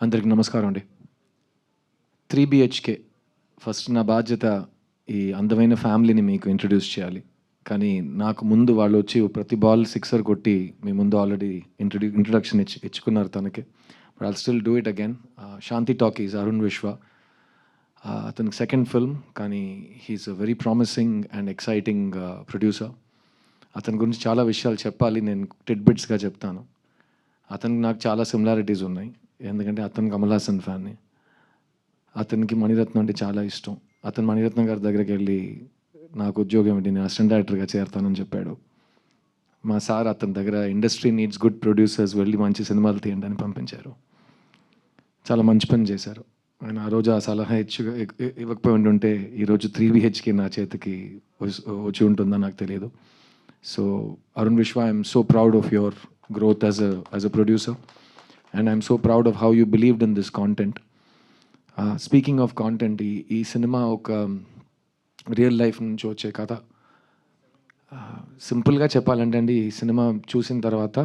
అందరికి నమస్కారం అండి. త్రీ బిహెచ్కే ఫస్ట్ నా బాధ్యత ఈ అందమైన ఫ్యామిలీని మీకు ఇంట్రడ్యూస్ చేయాలి. కానీ నాకు ముందు వాళ్ళు వచ్చి ప్రతి బాల్ సిక్సర్ కొట్టి మీ ముందు ఆల్రెడీ ఇంట్రడ్యూ ఇంట్రడక్షన్ ఇచ్చి ఇచ్చుకున్నారు తనకి. But I still do it again Shanthi talkies Arun Vishwa. అతనికి సెకండ్ ఫిల్మ్ కానీ he's a very promising and exciting producer అతని గురించి చాలా విషయాలు చెప్పాలి నేను టెడ్ బిట్స్గా చెప్తాను. అతనికి నాకు చాలా సిమిలారిటీస్ ఉన్నాయి. ఎందుకంటే అతను కమల్ హాసన్ ఫ్యాన్ని. అతనికి మణిరత్నం అంటే చాలా ఇష్టం. అతను మణిరత్నం గారి దగ్గరికి వెళ్ళి నాకు ఉద్యోగం ఏంటి? నేను అసిస్టెంట్ డైరెక్టర్గా చేరతానని చెప్పాడు. మా సార్ అతని దగ్గర ఇండస్ట్రీ నీడ్స్ గుడ్ ప్రొడ్యూసర్స్ వెళ్ళి మంచి సినిమాలు తీయండి అని పంపించారు. చాలా మంచి పని చేశారు. ఆయన ఆ రోజు ఆ సలహా ఇచ్చి ఇవ్వకపోయి ఉంటుంటే ఈరోజు త్రీ బిహెచ్కి నా చేతికి వచ్చి ఉంటుందో నాకు తెలియదు. So Arun Vishwa I'm so proud of your growth as a as a producer. And I'm so proud of how you believed in this content speaking of content ఈ ఈ సినిమా ఒక um, రియల్ లైఫ్ నుంచి వచ్చే కథ. Uh, సింపుల్గా చెప్పాలంటే అండి ఈ సినిమా చూసిన తర్వాత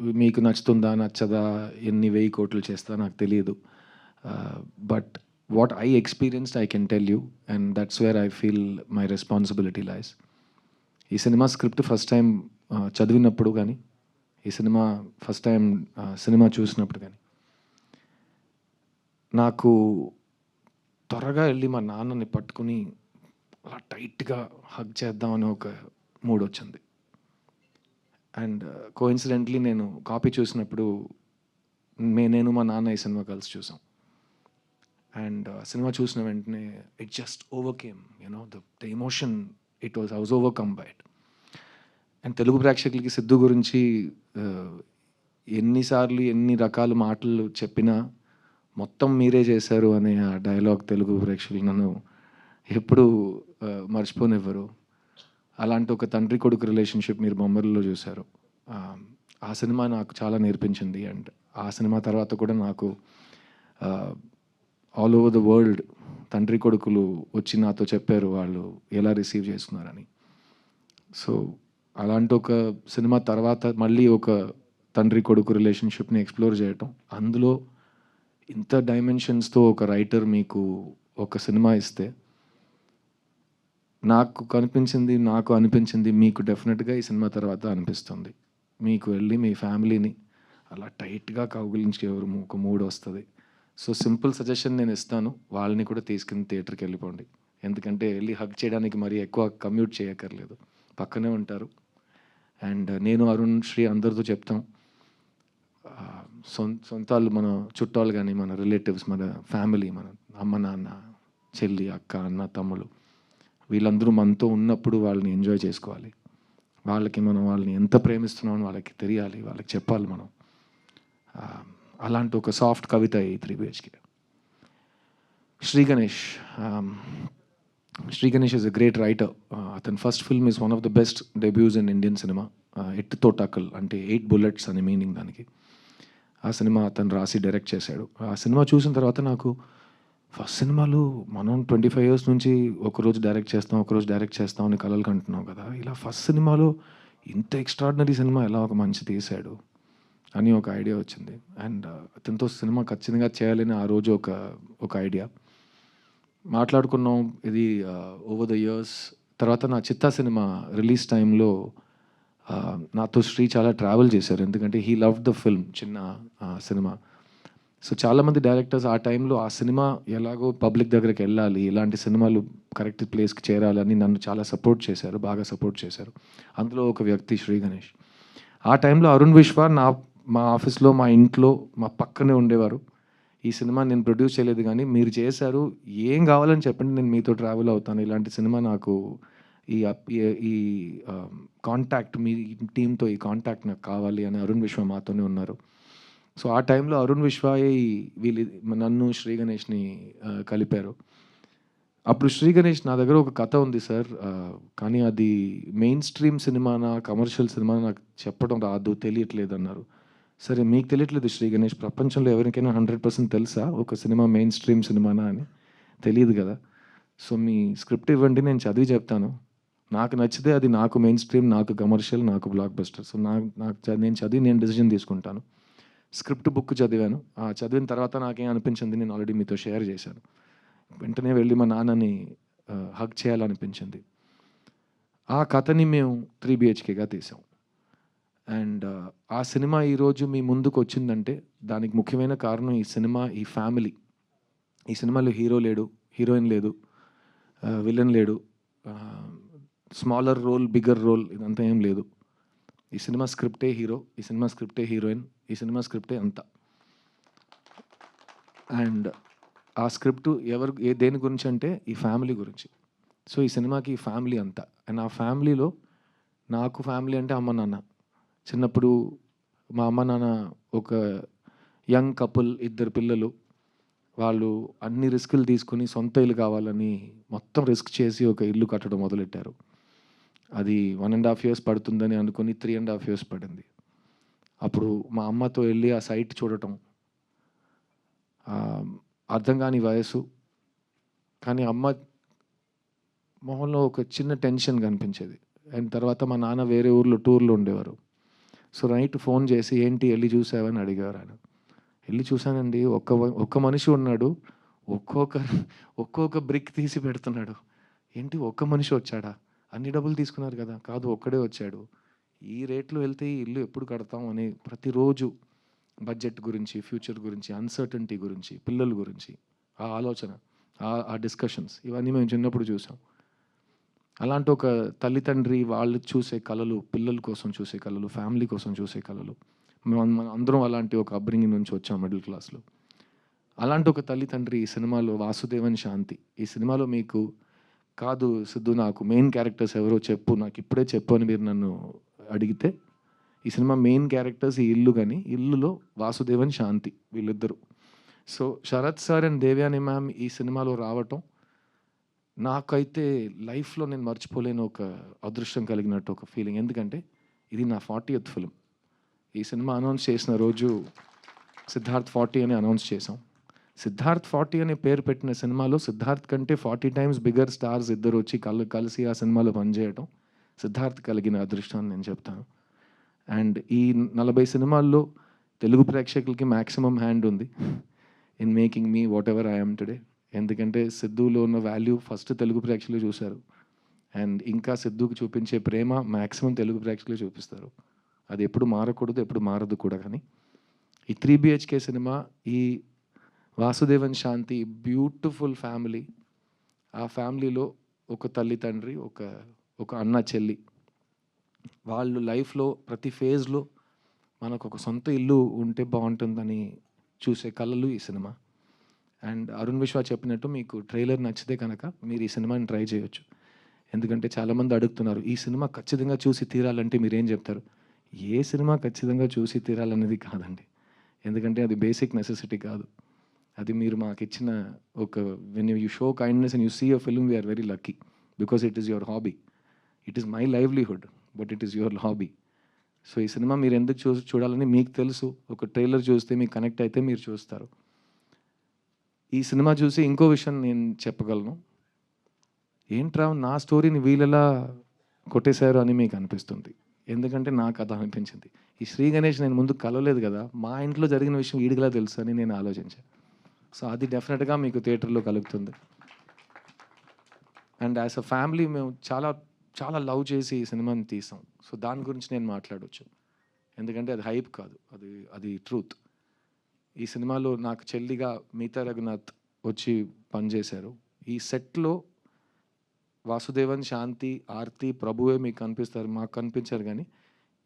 మీకు నచ్చుతుందా నచ్చదా ఎన్ని వెయ్యి కోట్లు చేస్తా నాకు తెలియదు. But what I experienced I can tell you and that's where I feel my responsibility lies ఈ సినిమా స్క్రిప్ట్ ఫస్ట్ టైం చదివినప్పుడు కానీ ఈ సినిమా ఫస్ట్ టైం సినిమా చూసినప్పుడు కానీ. నాకు త్వరగా వెళ్ళి మా నాన్నని పట్టుకుని అలా టైట్గా హగ్ చేద్దామని ఒక మూడ్ వచ్చింది. అండ్ కోఇన్సిడెంట్లీ నేను కాపీ చూసినప్పుడు మే నేను మా నాన్న ఈ సినిమా కలిసి చూసాం. అండ్ సినిమా చూసిన వెంటనే it just overcame you know the the emotion it was I was overcome by it and Telugu ప్రేక్షకులకి సిద్ధు గురించి ఎన్నిసార్లు ఎన్ని రకాల మాటలు చెప్పినా మొత్తం మీరే చేశారు అనే ఆ డైలాగ్ తెలుగు ప్రేక్షకులు నన్ను ఎప్పుడు మర్చిపోనివ్వరు. అలాంటి ఒక తండ్రి కొడుకు రిలేషన్షిప్ మీరు బొమ్మరిలో చూశారు. ఆ, ఆ సినిమా నాకు చాలా నేర్పించింది. అండ్ ఆ సినిమా తర్వాత కూడా నాకు ఆల్ ఓవర్ ద వరల్డ్ తండ్రి కొడుకులు వచ్చి నాతో చెప్పారు వాళ్ళు ఎలా రిసీవ్ చేస్తున్నారని. సో అలాంటి ఒక సినిమా తర్వాత మళ్ళీ ఒక తండ్రి కొడుకు రిలేషన్షిప్ని ఎక్స్ప్లోర్ చేయటం అందులో ఇంత డైమెన్షన్స్తో ఒక రైటర్ మీకు ఒక సినిమా ఇస్తే నాకు కనిపించింది నాకు అనిపించింది మీకు డెఫినెట్గా ఈ సినిమా తర్వాత అనిపిస్తుంది. మీకు వెళ్ళి మీ ఫ్యామిలీని అలా టైట్గా కౌగిలించి ఎవరు ఒక మూడ్ వస్తుంది. సో సింపుల్ సజెషన్ నేను ఇస్తాను. వాళ్ళని కూడా తీసుకుని థియేటర్కి వెళ్ళిపోండి. ఎందుకంటే వెళ్ళి హగ్ చేయడానికి మరీ ఎక్కువ కమ్యూట్ చేయక్కర్లేదు. పక్కనే ఉంటారు. అండ్ నేను అరుణ్ శ్రీ అందరితో చెప్తాం. సొంత సొంతాలు మన చుట్టాలు కానీ మన రిలేటివ్స్ మన ఫ్యామిలీ మన అమ్మ నాన్న చెల్లి అక్క అన్న తమ్ముడు వీళ్ళందరూ మనతో ఉన్నప్పుడు వాళ్ళని ఎంజాయ్ చేసుకోవాలి. వాళ్ళకి మనం వాళ్ళని ఎంత ప్రేమిస్తున్నామో వాళ్ళకి తెలియాలి వాళ్ళకి చెప్పాలి మనం. అలాంటి ఒక సాఫ్ట్ కవిత ఈ three BHK Sri Ganesh Sri Ganesh is a great writer అతని first film is one of the best debuts in Indian cinema at తోటాకల్ అంటే ఎయిట్ బుల్లెట్స్ అని మీనింగ్ దానికి. ఆ సినిమా అతను రాసి డైరెక్ట్ చేశాడు. ఆ సినిమా చూసిన తర్వాత నాకు ఫస్ట్ సినిమాలు మనం ట్వంటీ ఫైవ్ ఇయర్స్ నుంచి ఒకరోజు డైరెక్ట్ చేస్తాం ఒకరోజు డైరెక్ట్ చేస్తాం అని కలలు కంటున్నాం కదా. ఇలా ఫస్ట్ సినిమాలో ఇంత ఎక్స్ట్రాడినరీ సినిమా ఎలా ఒక మంచి తీశాడు అని ఒక ఐడియా వచ్చింది. అండ్ uh, అతనితో సినిమా ఖచ్చితంగా చేయాలని ఆ రోజు ఒక ఒక ఐడియా మాట్లాడుకున్నాం. ఇది ఓవర్ ద ఇయర్స్ తర్వాత నా చిత్తా సినిమా రిలీజ్ టైంలో నాతో శ్రీ చాలా ట్రావెల్ చేశారు. ఎందుకంటే హీ లవ్ ద ఫిల్మ్ చిన్న సినిమా. సో చాలామంది డైరెక్టర్స్ ఆ టైంలో ఆ సినిమా ఎలాగో పబ్లిక్ దగ్గరికి వెళ్ళాలి ఇలాంటి సినిమాలు కరెక్ట్ ప్లేస్కి చేరాలని నన్ను చాలా సపోర్ట్ చేశారు బాగా సపోర్ట్ చేశారు. అందులో ఒక వ్యక్తి శ్రీ గణేష్. ఆ టైంలో అరుణ్ విశ్వ నా మా ఆఫీస్లో మా ఇంట్లో మా పక్కనే ఉండేవారు. ఈ సినిమా నేను ప్రొడ్యూస్ చేయలేదు కానీ మీరు చేశారు. ఏం కావాలని చెప్పండి నేను మీతో ట్రావెల్ అవుతాను. ఇలాంటి సినిమా నాకు ఈ ఈ- కాంటాక్ట్ మీ టీంతో ఈ కాంటాక్ట్ నాకు కావాలి అని అరుణ్ విశ్వ మాతోనే ఉన్నారు. సో ఆ టైంలో అరుణ్ విశ్వాయే వీళ్ళు నన్ను శ్రీ గణేష్ని కలిపారు. అప్పుడు శ్రీ గణేష్ నా దగ్గర ఒక కథ ఉంది సార్. కానీ అది మెయిన్ స్ట్రీమ్ సినిమానా కమర్షియల్ సినిమా నాకు చెప్పడం రాదు తెలియట్లేదు అన్నారు. సరే మీకు తెలియట్లేదు శ్రీ గణేష్ ప్రపంచంలో ఎవరికైనా హండ్రెడ్ పర్సెంట్ తెలుసా? ఒక సినిమా మెయిన్ స్ట్రీమ్ సినిమానా అని? తెలియదు కదా. సో మీ స్క్రిప్ట్ ఇవ్వండి నేను చదివి చెప్తాను. నాకు నచ్చితే అది నాకు మెయిన్ స్ట్రీమ్ నాకు కమర్షియల్ నాకు బ్లాక్ బస్టర్ సో నాకు నాకు నేను చదివి నేను డిసిజన్ తీసుకుంటాను. స్క్రిప్ట్ బుక్ చదివాను. ఆ చదివిన తర్వాత నాకేం అనిపించింది? నేను ఆల్రెడీ మీతో షేర్ చేశాను. వెంటనే వెళ్ళి మా నాన్నని హక్ చేయాలనిపించింది. ఆ కథని మేము త్రీ బిహెచ్కేగా తీసాం. అండ్ ఆ సినిమా ఈరోజు మీ ముందుకు వచ్చిందంటే దానికి ముఖ్యమైన కారణం ఈ సినిమా ఈ ఫ్యామిలీ. ఈ సినిమాలో హీరో లేడు హీరోయిన్ లేదు విలన్ లేడు స్మాలర్ రోల్ బిగ్గర్ రోల్ ఇదంతా ఏం లేదు. ఈ సినిమా స్క్రిప్టే హీరో ఈ సినిమా స్క్రిప్టే హీరోయిన్ ఈ సినిమా స్క్రిప్టే అంతా. అండ్ ఆ స్క్రిప్ట్ ఎవరు ఏ దేని గురించి అంటే ఈ ఫ్యామిలీ గురించి. సో ఈ సినిమాకి ఈ ఫ్యామిలీ అంతా. అండ్ ఆ ఫ్యామిలీలో నాకు ఫ్యామిలీ అంటే అమ్మ నాన్న. చిన్నప్పుడు మా అమ్మ నాన్న ఒక యంగ్ కపుల్ ఇద్దరు పిల్లలు వాళ్ళు అన్ని రిస్కులు తీసుకుని సొంత ఇల్లు కావాలని మొత్తం రిస్క్ చేసి ఒక ఇల్లు కట్టడం మొదలెట్టారు. అది వన్ అండ్ హాఫ్ ఇయర్స్ పడుతుందని అనుకుని త్రీ అండ్ హాఫ్ ఇయర్స్ పడింది. అప్పుడు మా అమ్మతో వెళ్ళి ఆ సైట్ చూడటం అర్థం కాని వయసు కానీ అమ్మ మొహంలో ఒక చిన్న టెన్షన్ కనిపించేది. అండ్ తర్వాత మా నాన్న వేరే ఊర్లో టూర్లో ఉండేవారు. సో నైట్ ఫోన్ చేసి ఏంటి వెళ్ళి చూసావని అడిగారు ఆయన. వెళ్ళి చూశానండి. ఒక్క ఒక్క మనిషి ఉన్నాడు. ఒక్కొక్క ఒక్కొక్క బ్రిక్ తీసి పెడుతున్నాడు. ఏంటి ఒక్క మనిషి వచ్చాడా? అన్ని డబ్బులు తీసుకున్నారు కదా. కాదు ఒక్కడే వచ్చాడు. ఈ రేట్లో వెళ్తే ఈ ఇల్లు ఎప్పుడు కడతాం? అని ప్రతిరోజు బడ్జెట్ గురించి ఫ్యూచర్ గురించి అన్సర్టనిటీ గురించి పిల్లల గురించి ఆ ఆలోచన ఆ- ఆ డిస్కషన్స్ ఇవన్నీ మేము చిన్నప్పుడు చూసాం. అలాంటి ఒక తల్లిదండ్రి వాళ్ళు చూసే కళలు పిల్లల కోసం చూసే కళలు ఫ్యామిలీ కోసం చూసే కళలు మనం అందరం అలాంటి ఒక అబ్రింగింగ్ నుంచి వచ్చాం మిడిల్ క్లాస్లో. అలాంటి ఒక తల్లిదండ్రి ఈ సినిమాలో వాసుదేవన్ శాంతి. ఈ సినిమాలో మీకు కాదు సిద్ధు నాకు మెయిన్ క్యారెక్టర్స్ ఎవరో చెప్పు నాకు ఇప్పుడే చెప్పు అని మీరు నన్ను అడిగితే ఈ సినిమా మెయిన్ క్యారెక్టర్స్ ఈ ఇల్లు కానీ ఇల్లులో వాసుదేవన్ శాంతి వీళ్ళిద్దరూ. So Sarath sir and Devayani ma'am ఈ సినిమాలో రావటం నాకైతే లైఫ్లో నేను మర్చిపోలేని ఒక అదృష్టం కలిగినట్టు ఒక ఫీలింగ్ ఎందుకంటే ఇది నా ఫార్టీ ఎత్ ఫిలిం. ఈ సినిమా అనౌన్స్ చేసిన రోజు సిద్ధార్థ్ ఫార్టీ అని అనౌన్స్ చేసాం సిద్ధార్థ్ ఫార్టీ అనే పేరు పెట్టిన సినిమాలో సిద్ధార్థ్ కంటే ఫార్టీ టైమ్స్ బిగ్గర్ స్టార్స్ ఇద్దరు వచ్చి కల్ కలిసి ఆ సినిమాలో పనిచేయడం సిద్ధార్థ్ కలిగిన అదృష్టం నేను చెప్తాను. అండ్ ఈ నలభై సినిమాల్లో తెలుగు ప్రేక్షకులకి మ్యాక్సిమం హ్యాండ్ ఉంది. In making me whatever I'm today. ఎందుకంటే సిద్ధులో ఉన్న వాల్యూ ఫస్ట్ తెలుగు ప్రేక్షకులు చూశారు. అండ్ ఇంకా సిద్ధుకు చూపించే ప్రేమ మ్యాక్సిమం తెలుగు ప్రేక్షకులు చూపిస్తారు. అది ఎప్పుడు మారకూడదు ఎప్పుడు మారదు కూడా కానీ. ఈ త్రీ బిహెచ్కే సినిమా ఈ వాసుదేవన్ శాంతి బ్యూటిఫుల్ ఫ్యామిలీ ఆ ఫ్యామిలీలో ఒక తల్లి తండ్రి ఒక ఒక అన్న చెల్లి. వాళ్ళు లైఫ్లో ప్రతి ఫేజ్లో మనకు ఒక సొంత ఇల్లు ఉంటే బాగుంటుందని చూసే కళలు ఈ సినిమా అండ్ అరుణ్ విశ్వా చెప్పినట్టు మీకు ట్రైలర్ నచ్చితే కనుక మీరు ఈ సినిమాని ట్రై చేయొచ్చు. ఎందుకంటే చాలామంది అడుగుతున్నారు ఈ సినిమా ఖచ్చితంగా చూసి తీరాలంటే మీరేం చెప్తారు? ఏ సినిమా ఖచ్చితంగా చూసి తీరాలనేది కాదండి. ఎందుకంటే అది బేసిక్ నెసెసిటీ కాదు. అది మీరు మాకు ఇచ్చిన ఒక when you show kindness and you see a film we're very lucky because it is your hobby it is my livelihood but it is your hobby so ఈ సినిమా మీరు ఎందుకు చూ చూడాలని మీకు తెలుసు. ఒక ట్రైలర్ చూస్తే మీకు కనెక్ట్ అయితే మీరు చూస్తారు. ఈ సినిమా చూసి ఇంకో విషయం నేను చెప్పగలను. ఏంట్రా నా స్టోరీని వీళ్ళెలా కొట్టేశారు అని మీకు అనిపిస్తుంది. ఎందుకంటే నాకు అది అనిపించింది. ఈ శ్రీ గణేష్ నేను ముందు కలవలేదు కదా మా ఇంట్లో జరిగిన విషయం ఈడిగలా తెలుసు అని నేను ఆలోచించాను సో అది డెఫినెట్గా మీకు థియేటర్లో కలుగుతుంది. అండ్ యాజ్ అ ఫ్యామిలీ మేము చాలా చాలా లవ్ చేసి ఈ సినిమాని తీసాం. సో దాని గురించి నేను మాట్లాడవచ్చు ఎందుకంటే అది హైప్ కాదు. అది అది ట్రూత్. ఈ సినిమాలో నాకు చెల్లిగా మిగతా రఘునాథ్ వచ్చి పనిచేశారు. ఈ సెట్లో వాసుదేవన్ శాంతి ఆర్తి ప్రభువే మీకు కనిపిస్తారు. మాకు కనిపించారు కానీ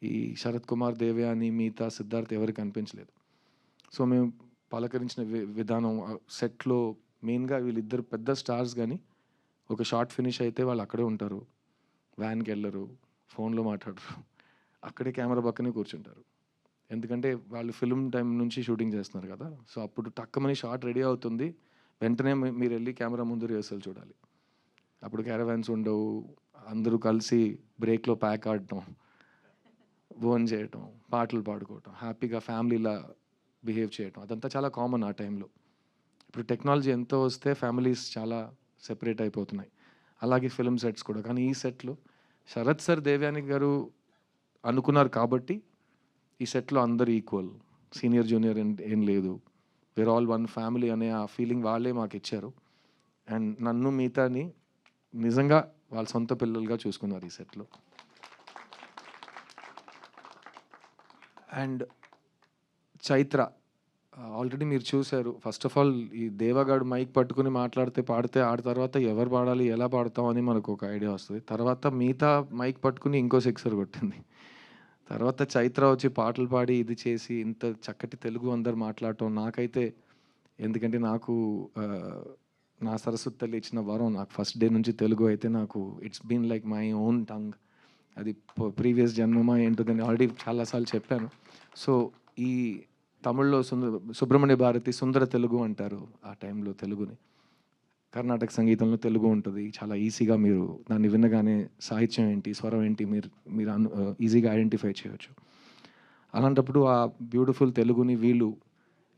ఈ శరత్ కుమార్ దేవయాని మిగతా సిద్ధార్థ్ ఎవరికి కనిపించలేదు. సో మేము పలకరించిన వి- విధానం సెట్లో మెయిన్గా వీళ్ళిద్దరు పెద్ద స్టార్స్ కానీ ఒక షార్ట్ ఫినిష్ అయితే వాళ్ళు అక్కడే ఉంటారు. వ్యాన్కి వెళ్ళరు ఫోన్లో మాట్లాడరు. అక్కడే కెమెరా పక్కనే కూర్చుంటారు. ఎందుకంటే వాళ్ళు ఫిల్మ్ టైం నుంచి షూటింగ్ చేస్తున్నారు కదా. సో అప్పుడు టక్కమని షార్ట్ రెడీ అవుతుంది. వెంటనే మీరు వెళ్ళి కెమెరా ముందు రిహర్సల్ చూడాలి. అప్పుడు క్యారవాన్స్ ఉండవు. అందరూ కలిసి బ్రేక్లో ప్యాక్ ఆడటం ఓన్ చేయటం పాటలు పాడుకోవటం హ్యాపీగా ఫ్యామిలీలా బిహేవ్ చేయటం అదంతా చాలా కామన్ ఆ టైంలో. ఇప్పుడు టెక్నాలజీ ఎంతో వస్తే ఫ్యామిలీస్ చాలా సెపరేట్ అయిపోతున్నాయి. అలాగే ఫిల్మ్ సెట్స్ కూడా. కానీ ఈ సెట్లో శరత్ సార్ దేవ్యాని గారు అనుకున్నారు కాబట్టి ఈ సెట్లో అందరు ఈక్వల్. సీనియర్ జూనియర్ ఏం లేదు. వేర్ ఆల్ వన్ ఫ్యామిలీ అనే ఆ ఫీలింగ్ వాళ్ళే మాకు ఇచ్చారు. అండ్ నన్ను మిగతాని నిజంగా వాళ్ళ సొంత పిల్లలుగా చూసుకున్నారు ఈ సెట్లో. అండ్ చైత్ర uh, ఆల్రెడీ మీరు చూశారు. ఫస్ట్ ఆఫ్ ఆల్ ఈ దేవగాడు మైక్ పట్టుకుని మాట్లాడితే పాడితే ఆడ తర్వాత ఎవరు పాడాలి ఎలా పాడతాం అని మనకు ఒక ఐడియా వస్తుంది. తర్వాత మిగతా మైక్ పట్టుకుని ఇంకో సిక్సర్ కొట్టింది. తర్వాత చైత్ర వచ్చి పాటలు పాడి ఇది చేసి ఇంత చక్కటి తెలుగు అందరు మాట్లాడటం నాకైతే ఎందుకంటే నాకు నా సరస్వతి తల్లి ఇచ్చిన వరం నాకు ఫస్ట్ డే నుంచి తెలుగు అయితే నాకు it's been like my own tongue అది ప్రీవియస్ జన్మమా ఏంటో దాన్ని ఆల్రెడీ చాలాసార్లు చెప్పాను. సో ఈ తమిళ్ళో సుందర సుబ్రహ్మణ్య భారతి సుందర తెలుగు అంటారు ఆ టైంలో తెలుగుని. కర్ణాటక సంగీతంలో తెలుగు ఉంటుంది. చాలా ఈజీగా మీరు దాన్ని వినగానే సాహిత్యం ఏంటి స్వరం ఏంటి మీరు మీరు అను ఈజీగా ఐడెంటిఫై చేయొచ్చు. అలాంటప్పుడు ఆ బ్యూటిఫుల్ తెలుగుని వీళ్ళు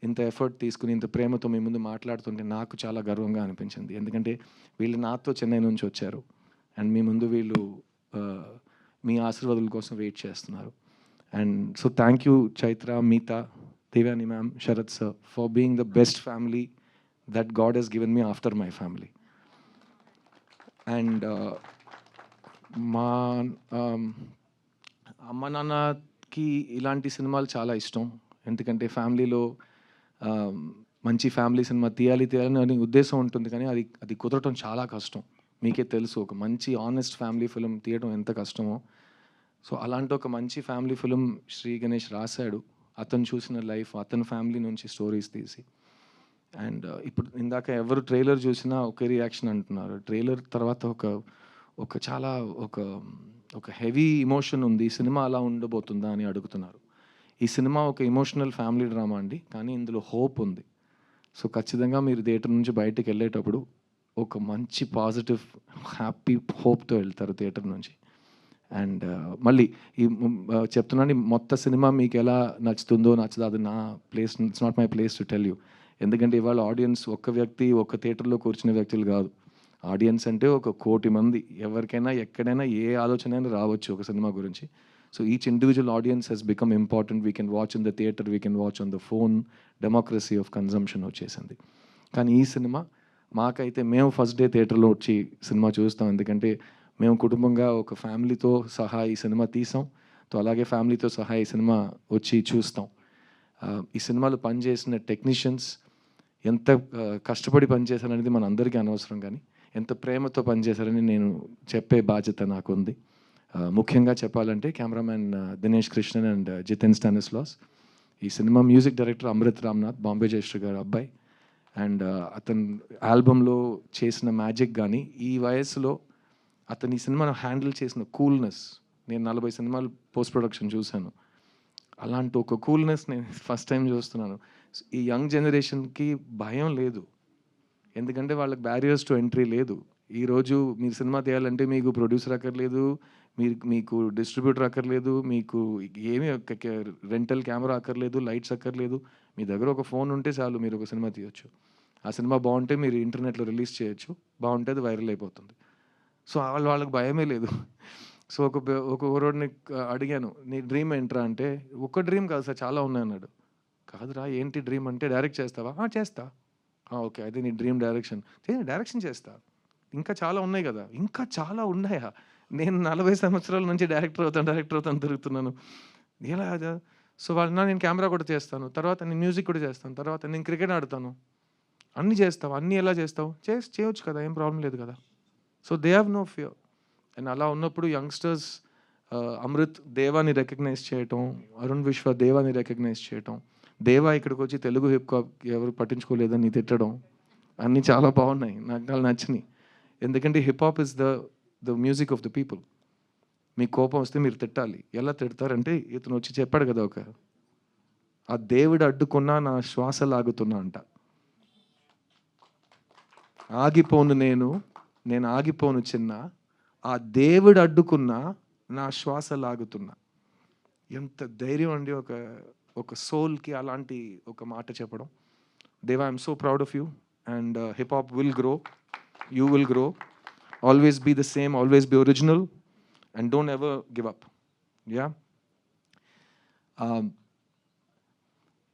ఇంత ఎఫర్ట్ తీసుకుని ఇంత ప్రేమతో మీ ముందు మాట్లాడుతుంటే నాకు చాలా గర్వంగా అనిపించింది. ఎందుకంటే వీళ్ళు నాతో చెన్నై నుంచి వచ్చారు. అండ్ మీ ముందు వీళ్ళు మీ ఆశీర్వాదాల కోసం వెయిట్ చేస్తున్నారు. And so thank you Chaitra Meetha Devayani ma'am Sarath sir for being the best family that God has given me after my family and మా um, అమ్మ నాన్నకి ఇలాంటి సినిమాలు చాలా ఇష్టం. ఎందుకంటే ఫ్యామిలీలో um, మంచి ఫ్యామిలీ సినిమా తీయాలి తీయాలని అనే ఉద్దేశం ఉంటుంది కానీ అది అది కుదరటం చాలా కష్టం. మీకే తెలుసు ఒక మంచి ఆనెస్ట్ ఫ్యామిలీ ఫిలిం తీయడం ఎంత కష్టమో. సో అలాంటి ఒక మంచి ఫ్యామిలీ ఫిలిం శ్రీ గణేష్ రాశాడు. అతను చూసిన లైఫ్ అతని ఫ్యామిలీ నుంచి స్టోరీస్ తీసి. అండ్ uh, ఇప్పుడు ఇందాక ఎవరు ట్రైలర్ చూసినా ఒకే రియాక్షన్ అంటున్నారు. ట్రైలర్ తర్వాత ఒక ఒక చాలా ఒక ఒక హెవీ ఇమోషన్ ఉంది. ఈ సినిమా అలా ఉండబోతుందా అని అడుగుతున్నారు. ఈ సినిమా ఒక ఇమోషనల్ ఫ్యామిలీ డ్రామా అండి కానీ ఇందులో హోప్ ఉంది. సో ఖచ్చితంగా మీరు థియేటర్ నుంచి బయటకు వెళ్ళేటప్పుడు ఒక మంచి పాజిటివ్ హ్యాపీ హోప్తో వెళ్తారు థియేటర్ నుంచి. అండ్ uh, మళ్ళీ ఈ uh, చెప్తున్నాను మొత్తం సినిమా మీకు ఎలా నచ్చుతుందో నచ్చదో అది నా place it's not my place to tell you. ఎందుకంటే ఇవాళ ఆడియన్స్ ఒక్క వ్యక్తి ఒక్క థియేటర్లో కూర్చున్న వ్యక్తులు కాదు. ఆడియన్స్ అంటే ఒక కోటి మంది. ఎవరికైనా ఎక్కడైనా ఏ ఆలోచన అయినా రావచ్చు ఒక సినిమా గురించి. So each individual audience has become important we can watch in the theatre we can watch on the phone democracy of consumption వచ్చేసింది. కానీ ఈ సినిమా మాకైతే మేము ఫస్ట్ డే థియేటర్లో వచ్చి సినిమా చూస్తాం. ఎందుకంటే మేము కుటుంబంగా ఒక ఫ్యామిలీతో సహా ఈ సినిమా తీసాం. సో అలాగే ఫ్యామిలీతో సహా ఈ సినిమా వచ్చి చూస్తాం. ఈ సినిమాలో పనిచేసిన టెక్నీషియన్స్ ఎంత కష్టపడి పనిచేశారనేది మన అందరికీ అనవసరం కానీ ఎంత ప్రేమతో పనిచేశారని నేను చెప్పే బాధ్యత నాకు ఉంది ముఖ్యంగా చెప్పాలంటే కెమెరామ్యాన్ దినేష్ కృష్ణన్ అండ్ జితెన్ స్టానిస్లాస్. ఈ cinema music director Amrit Ramnath Bombay Jayashri గారు అబ్బాయి. అండ్ అతను ఆల్బంలో చేసిన మ్యాజిక్ కానీ ఈ వయసులో అతను ఈ సినిమాను హ్యాండిల్ చేసిన కూల్నెస్ నేను నలభై సినిమాలు పోస్ట్ ప్రొడక్షన్ చూశాను. అలాంటి ఒక కూల్నెస్ నేను ఫస్ట్ టైం చూస్తున్నాను. ఈ యంగ్ జనరేషన్కి భయం లేదు. ఎందుకంటే వాళ్ళకి బ్యారియర్స్ టు ఎంట్రీ లేదు. ఈరోజు మీరు సినిమా తీయాలంటే మీకు ప్రొడ్యూసర్ అక్కర్లేదు మీరు మీకు డిస్ట్రిబ్యూటర్ అక్కర్లేదు మీకు ఏమీ రెంటల్ కెమెరా అక్కర్లేదు లైట్స్ అక్కర్లేదు. మీ దగ్గర ఒక ఫోన్ ఉంటే చాలు మీరు ఒక సినిమా తీయొచ్చు. ఆ సినిమా బాగుంటే మీరు ఇంటర్నెట్లో రిలీజ్ చేయొచ్చు. బాగుంటే అది వైరల్ అయిపోతుంది. సో వాళ్ళు వాళ్ళకి భయమే లేదు. సో ఒక ఒక ఊరోడిని అడిగాను నీ డ్రీమ్ ఏంట్రా? అంటే ఒక్క డ్రీమ్ కాదు సార్ చాలా ఉన్నాయి అన్నాడు కాదురా ఏంటి డ్రీమ్ అంటే డైరెక్ట్ చేస్తావా? చేస్తా. ఓకే అయితే నీ డ్రీమ్ డైరెక్షన్ డైరెక్షన్ చేస్తా. ఇంకా చాలా ఉన్నాయి కదా. ఇంకా చాలా ఉన్నాయా? నేను నలభై సంవత్సరాల నుంచి డైరెక్టర్ అవుతాను డైరెక్టర్ అవుతాను తిరుగుతున్నాను. ఎలా సో వాళ్ళ నేను కెమెరా కూడా చేస్తాను. తర్వాత నేను మ్యూజిక్ కూడా చేస్తాను. తర్వాత నేను క్రికెట్ ఆడతాను. అన్నీ చేస్తావు. అన్నీ ఎలా చేస్తావు? చేసి చేయొచ్చు కదా. ఏం ప్రాబ్లం లేదు కదా. So they have no fear and అలా ఉన్నప్పుడు యంగ్స్టర్స్ uh, అమృత్ దేవాని రికగ్నైజ్ చేయటం అరుణ్ విశ్వ దేవాని రికగ్నైజ్ చేయటం దేవా ఇక్కడికి వచ్చి తెలుగు హిప్ హాప్ ఎవరు పట్టించుకోలేదని తిట్టడం అన్నీ చాలా బాగున్నాయి. నాకు చాలా నచ్చినాయి. ఎందుకంటే hip hop is the the music of the people మీకు కోపం వస్తే మీరు తిట్టాలి. ఎలా తిడతారంటే ఇతను వచ్చి చెప్పాడు కదా ఒక ఆ దేవుడు అడ్డుకున్నా నా శ్వాస లాగుతున్నా అంట. ఆగిపోను నేను నేను ఆగిపోను చిన్న ఆ దేవుడు అడ్డుకున్నా నా శ్వాస లాగుతున్నా. ఎంత ధైర్యం అండి ఒక ఒక సోల్కి అలాంటి ఒక మాట చెప్పడం. Dev I'm so proud of you and hip hop will grow you will grow always be the same always be original and don't ever give up yeah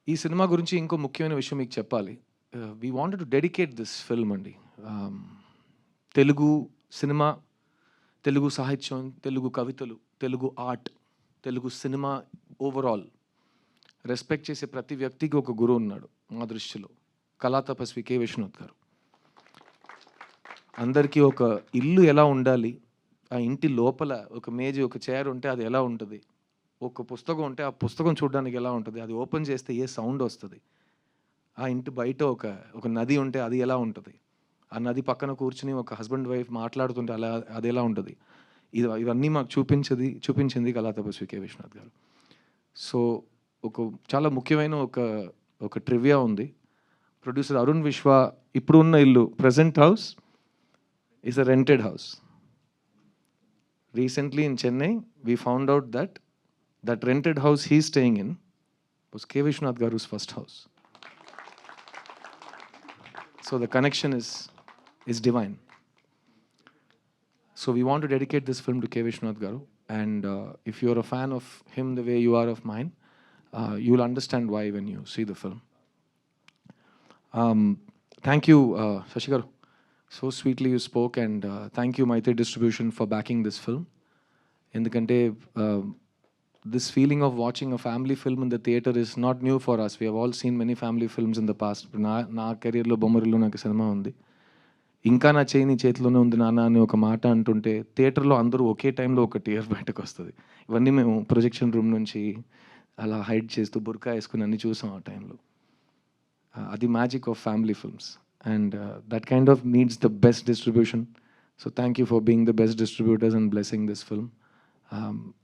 ఈ సినిమా గురించి ఇంకో ముఖ్యమైన విషయం మీకు చెప్పాలి. We want to dedicate this film అండి. Um, Telugu cinema Telugu సాహిత్యం తెలుగు కవితలు Telugu art Telugu cinema overall respect చేసే ప్రతి వ్యక్తికి ఒక గురువు ఉన్నాడు మా దృష్టిలో. కళా తపస్వి విష్ణుత్ గారు. అందరికీ ఒక ఇల్లు ఎలా ఉండాలి? ఆ ఇంటి లోపల ఒక మేజీ ఒక చైర్ ఉంటే అది ఎలా ఉంటుంది? ఒక పుస్తకం ఉంటే ఆ పుస్తకం చూడడానికి ఎలా ఉంటుంది? అది ఓపెన్ చేస్తే ఏ సౌండ్ వస్తుంది? ఆ ఇంటి బయట ఒక ఒక నది ఉంటే అది ఎలా ఉంటుంది? ఆ నది పక్కన కూర్చుని ఒక హస్బెండ్ వైఫ్ మాట్లాడుతుంటే అలా అది ఎలా ఉంటుంది? ఇది ఇవన్నీ మాకు చూపించది చూపించింది కళా తపస్వి కే విశ్వనాథ్ గారు. సో ఒక చాలా ముఖ్యమైన ఒక ఒక ట్రివియా ఉంది. ప్రొడ్యూసర్ అరుణ్ విశ్వ ఇప్పుడు ఉన్న ఇల్లు present house is a rented house recently in Chennai we found out that that rented house he staying in was K Viswanath గారు first house so the connection is is divine so we want dedicate this film to K Viswanath గారు and if you are a fan of him the way you are of mind uh, you'll understand why when you see the film. Um, thank you, uh, Shashi So sweetly you spoke, and uh, thank you, Maitri Distribution, for backing this film. ఎందుకంటే this feeling of watching a family film in the theatre is not new for us we all seen many family films in the past నా నా కెరీర్లో బొమ్మరిలో నాకు cinema ఉంది. ఇంకా నా చేయి నీ చేతిలోనే ఉంది నాన్న అని ఒక మాట అంటుంటే థియేటర్లో అందరూ ఒకే టైంలో ఒక టీయర్ బయటకు వస్తుంది. ఇవన్నీ మేము ప్రొజెక్షన్ రూమ్ నుంచి అలా హైడ్ చేస్తూ బుర్కా వేసుకుని అన్ని చూసాం ఆ టైంలో. అది magic of family films and that kind of needs the best distribution so thank you for being the best distributors and blessing this film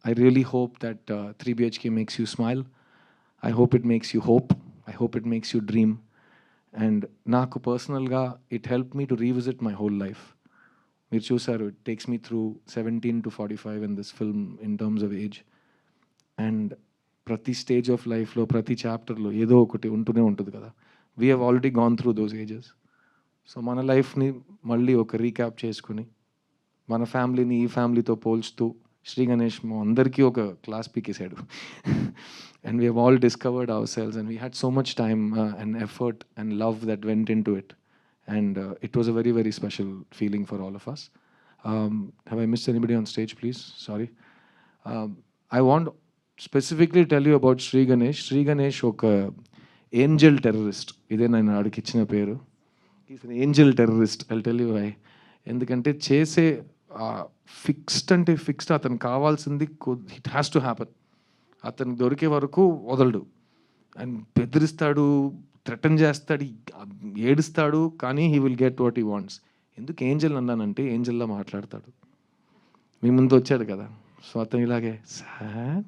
I really hope that three BHK makes you smile I hope it makes you hope I hope it makes you dream and నాకు పర్సనల్గా it help me to revisit my whole life మీరు చూసారు it takes me through seventeen to forty five in this film in terms of age and ప్రతి stage of లైఫ్లో ప్రతి చాప్టర్లో ఏదో ఒకటి ఉంటూనే ఉంటుంది కదా. We have already gone through those ages so మన లైఫ్ని మళ్ళీ ఒక రీక్యాప్ చేసుకుని మన ఫ్యామిలీని ఈ ఫ్యామిలీతో పోల్చుతూ శ్రీ గణేష్ మా అందరికీ ఒక class పీకేశాడు. And we have all discovered ourselves and we had so much time and effort and love that went into it and it was a very very special feeling for all of us have I miss anybody on stage please sorry I want specifically tell you about Shri Ganesh Shri Ganesh ఒక angel terrorist ఇదే నేను ఆడికి ఇచ్చిన పేరు is angel terrorist I tell you I ఎందుకంటే చేసే fixed అంటే fixed అతను కావాల్సింది ఇట్ హ్యాస్ టు హ్యాపన్ అతనికి దొరికే వరకు వదలడు. అండ్ బెదిరిస్తాడు థ్రెటన్ చేస్తాడు ఏడుస్తాడు కానీ he will get what he wants ఎందుకు ఏంజల్ అన్నానంటే ఏంజల్లా మాట్లాడతాడు. మీ ముందు వచ్చాడు కదా. సో అతను ఇలాగే సార్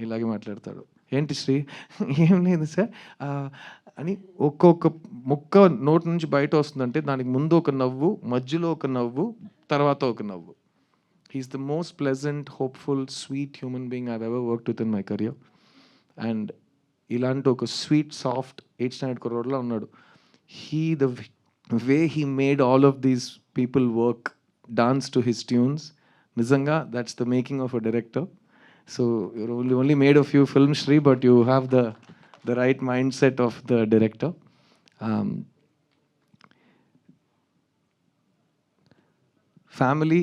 ఇలాగే మాట్లాడతాడు. ఏంటి శ్రీ? ఏం లేదు సార్. అని ఒక్కొక్క ముక్క నోటి నుంచి బయట వస్తుందంటే దానికి ముందు ఒక నవ్వు మధ్యలో ఒక నవ్వు తర్వాత ఒక నవ్వు. He is the most pleasant hopeful sweet human being I ever work with in my career and ఇలాంటి ఒక స్వీట్ సాఫ్ట్ ఎయిట్ స్టాండర్డ్ కుర్రోడ్లో ఉన్నాడు. He the way he made all of these people work dance to his tunes నిజంగా that's the making of a director so your only only made of you film Shri but you have the the right mindset of the director family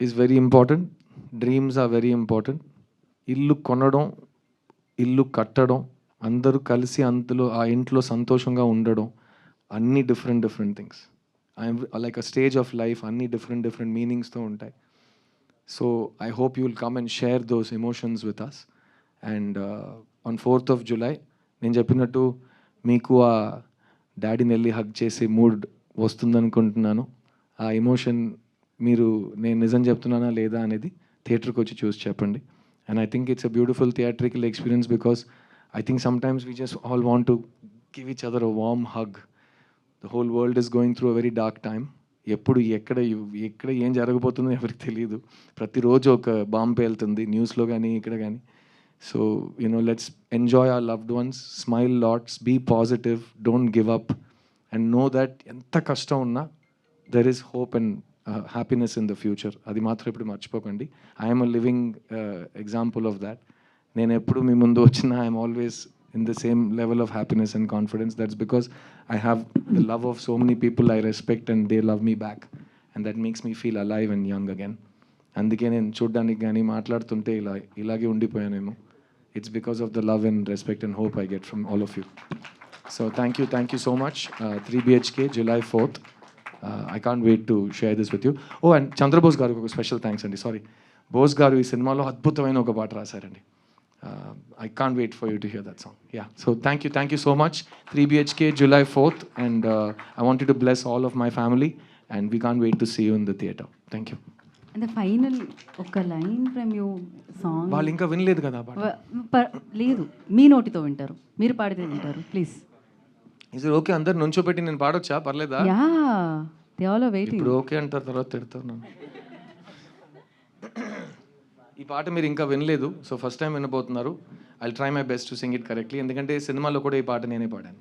is very important dreams are very important ఇల్లు కొనడం ఇల్లు కట్టడం అందరూ కలిసి అందులో ఆ ఇంట్లో సంతోషంగా ఉండడం అన్ని different different things I'm like a stage of life అన్ని డిఫరెంట్ డిఫరెంట్ మీనింగ్స్తో ఉంటాయి. So I hope you will come and share those emotions with us and on fourth of July నేను చెప్పినట్టు మీకు ఆ డాడీని వెళ్ళి హగ్ చేసే మూడ్ వస్తుందనుకుంటున్నాను. ఆ ఎమోషన్ మీరు నేను నిజం చెప్తున్నానా లేదా అనేది థియేటర్కి వచ్చి చూసి చెప్పండి. And I think it's a beautiful theatrical experience because I think sometimes we just all want to give each other a warm hug the whole world is going through a very dark time ఎప్పుడు ఎక్కడ ఎక్కడ ఏం జరగబోతుందో ఎవరికి తెలియదు. ప్రతిరోజు ఒక bomb పేలుతుంది న్యూస్లో కానీ ఇక్కడ కానీ so you know let's enjoy our loved ones smile lots be positive don't give up and know that ఎంత కష్టం ఉన్నా there is hope and happiness in the future అది మాత్రం ఇప్పుడు మర్చిపోకండి. I'm a living example of that నేను ఎప్పుడు మీ ముందు వచ్చినా I'm always in the same level of happiness and confidence. That's because I have the love of so many people I respect and they love me back. And that makes me feel alive and young again. అందుకే నేను చూడ్డానికి కానీ మాట్లాడుతుంటే ఇలా ఇలాగే ఉండిపోయానేమో. It's because of the love and respect and hope I get from all of you so thank you thank you so much three BHK July fourth I can't wait to share this with you oh and Chandrabose గారికి ఒక special thanks అండి. Sorry Bose గారు ఈ సినిమాలో అద్భుతమైన ఒక పాట రాశారండి. I can't wait for you to hear that song yeah so thank you thank you so much three BHK July fourth and I want to bless all of my family and we can't wait to see you in the theatre thank you అంటే final ఒక line from you song వాళ్ళు ఇంకా వినలేదు కదా లేదు. మీ నోటితో వింటారు. మీరు పాడితే వింటారు. ప్లీజ్ ఇది ఓకే అందరు నుంచోపెట్టి నేను పాడొచ్చా? పర్లేదా? Yeah they all are waiting ఇప్పుడు ఓకే అంటారు తర్వాత తిడతారు నన్ను. ఈ పాట మీరు ఇంకా వినలేదు so first time వినబోతున్నారు. I try my best to sing it correctly ఎందుకంటే సినిమాలో కూడా ఈ పాట నేనే పాడాను.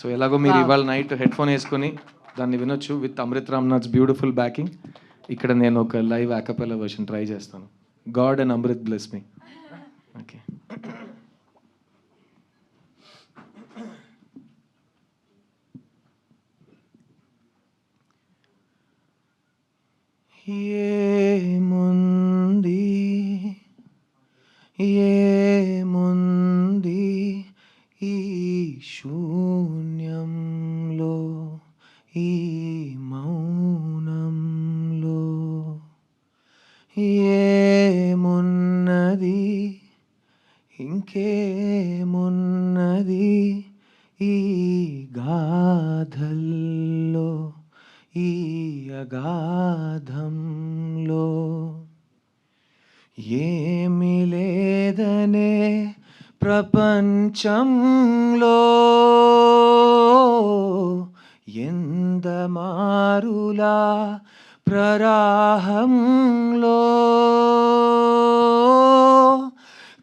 సో ఎలాగో మీరు ఇవాళ నైట్ హెడ్ ఫోన్ వేసుకొని దాన్ని వినొచ్చు with Amrit Ramnath's beautiful backing ఇక్కడ నేను ఒక live a cappella version try చేస్తాను. God and Amrit bless me okay ఏముంది అగాధంలో ఏమి లేదనే ప్రపంచంలో ఎందమారులా ప్రరాహంలో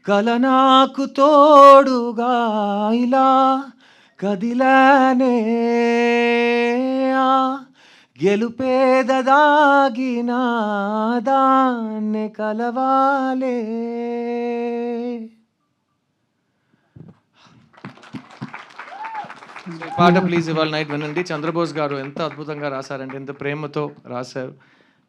కల నాకు తోడుగా ఇలా కదిలానే ఆ గెలుపేదదాగిన దాన్ని కలవాలే పాట ప్లీజ్ ఇవాళ నైట్ వినండి. చంద్రబోస్ గారు ఎంత అద్భుతంగా రాశారంటే ఎంత ప్రేమతో రాశారు.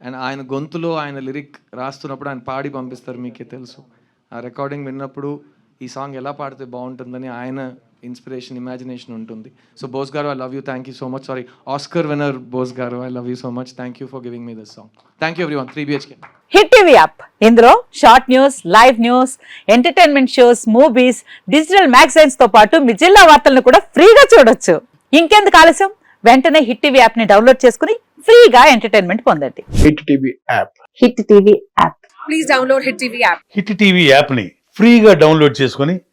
అండ్ ఆయన గొంతులో ఆయన లిరిక్ రాస్తున్నప్పుడు ఆయన పాడి పంపిస్తారు మీకే తెలుసు. ఆ రికార్డింగ్ విన్నప్పుడు ఈ సాంగ్ ఎలా పాడితే బాగుంటుందని ఆయన ఇన్స్పిరేషన్ ఇమాజినేషన్ ఉంటుంది. సో బోస్ గారు I love you thank you so much sorry Oscar winner Bose గారు I love you so much thank you for giving me this song thank you everyone three BHK hit TV app ఇందులో short news live news entertainment shows movies digital మ్యాగజైన్స్తో పాటు మీ జిల్లా వార్తలను కూడా ఫ్రీగా చూడొచ్చు. ఇంకెందుకు ఆలస్యం? వెంటనే హిట్ టీవీ యాప్ని డౌన్లోడ్ చేసుకుని ఫ్రీగా ఎంటర్టైన్మెంట్ పొందండి. Hit TV app hit TV app hit TV యాప్ని ఫ్రీగా డౌన్లోడ్ చేసుకొని